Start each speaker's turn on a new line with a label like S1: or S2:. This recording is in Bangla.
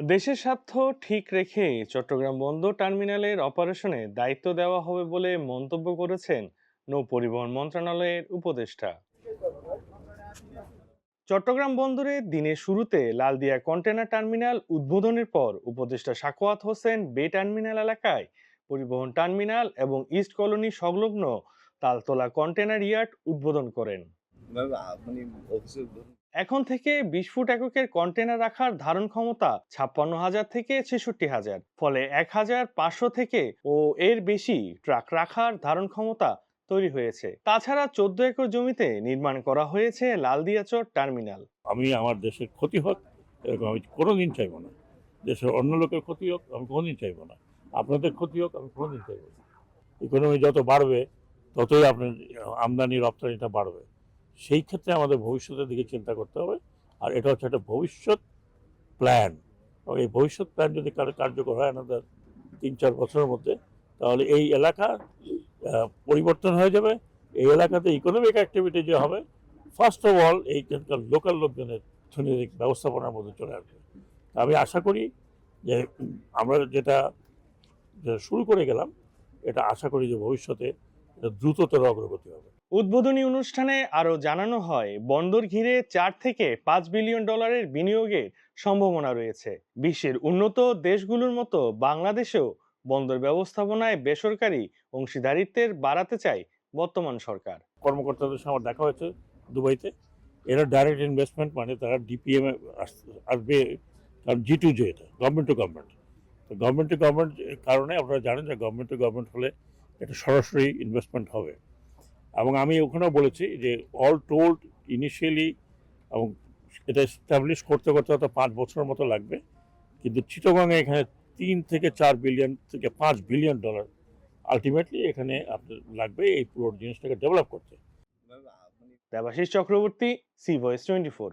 S1: দেশের স্বার্থ ঠিক রেখে চট্টগ্রাম বন্দর টার্মিনালের অপারেশনে দায়িত্ব দেওয়া হবে বলে মন্তব্য করেছেন নৌ পরিবহন মন্ত্রণালয়ের উপদেষ্টা। চট্টগ্রাম বন্দরে দিনের শুরুতে লালদিয়া কন্টেনার টার্মিনাল উদ্বোধনের পর উপদেষ্টা সাকোয়াত হোসেন বে টার্মিনাল এলাকায় পরিবহন টার্মিনাল এবং ইস্ট কলোনি সংলগ্ন তালতলা কন্টেনার ইয়ার্ড উদ্বোধন করেন।
S2: মানে অফিসে
S1: এখন থেকে বিশ ফুট এককের কন্টেনার রাখার ধারণ ক্ষমতা ছাপ্পান্ন হাজার থেকে ছেষট্টি হাজার ফলে এক হাজার পাঁচশো থেকে ও এর বেশি ট্রাক রাখার ধারণ ক্ষমতা তৈরি হয়েছে। তাছাড়া চোদ্দ একর জমিতে নির্মাণ করা হয়েছে লালদিয়াচর টার্মিনাল।
S3: আমি আমার দেশের ক্ষতি হোক এরকম আমি কোনোদিন চাইব না। দেশের অন্য লোকের ক্ষতি হোক আমি কোনোদিন চাইব না। আপনাদের ক্ষতি হোক আমি কোনোদিন চাইব না। ইকোনমি যত বাড়বে ততই আপনার আমদানি রপ্তানিটা বাড়বে। সেই ক্ষেত্রে আমাদের ভবিষ্যতের দিকে চিন্তা করতে হবে। আর এটা হচ্ছে একটা ভবিষ্যৎ প্ল্যান এই ভবিষ্যৎ প্ল্যান যদি কার- কার্যকর হয় আমাদের তিন, চার বছরের মধ্যে, তাহলে এই এলাকা পরিবর্তন হয়ে যাবে। এই এলাকাতে ইকোনমিক অ্যাক্টিভিটি যে হবে ফার্স্ট অফ অল এইখানকার লোকাল লোকজনের অর্থনৈতিক ব্যবস্থাপনার মধ্যে চলে আসবে। আমি আশা করি যে আমরা যেটা শুরু করে গেলাম, এটা আশা করি যে ভবিষ্যতে দ্রুততর অগ্রগতি হবে।
S1: উদ্বোধনী অনুষ্ঠানে আরও জানানো হয়, বন্দর ঘিরে চার থেকে পাঁচ বিলিয়ন ডলারের বিনিয়োগের সম্ভাবনা রয়েছে। বিশ্বের উন্নত দেশগুলোর মতো বাংলাদেশেও বন্দর ব্যবস্থাপনায় বেসরকারি অংশীদারিত্বের বাড়াতে চায় বর্তমান সরকার।
S3: কর্মকর্তাদের সঙ্গে দেখা হয়েছে দুবাইতে। এরা ডাইরেক্ট ইনভেস্টমেন্ট মানে তারা ডিপিএম আসবে জি টু জে এটা গভর্নমেন্ট টু গভর্নমেন্ট তো গভর্নমেন্ট টু গভর্নমেন্ট কারণে আপনারা জানেন যে গভর্নমেন্ট টু গভর্নমেন্ট হলে এটা সরাসরি ইনভেস্টমেন্ট হবে। এবং আমি ওখানেও বলেছি যে অল টোল্ড ইনিশিয়ালি এবং এটা এস্টাবলিশ করতে করতে হয়তো পাঁচ বছরের মতো লাগবে। কিন্তু চিটগাংয়ে এখানে তিন থেকে চার বিলিয়ন থেকে পাঁচ বিলিয়ন ডলার আলটিমেটলি এখানে আপনার লাগবে এই পুরো জিনিসটাকে ডেভেলপ করতে।
S1: Debashis Chakraborty C voice twenty four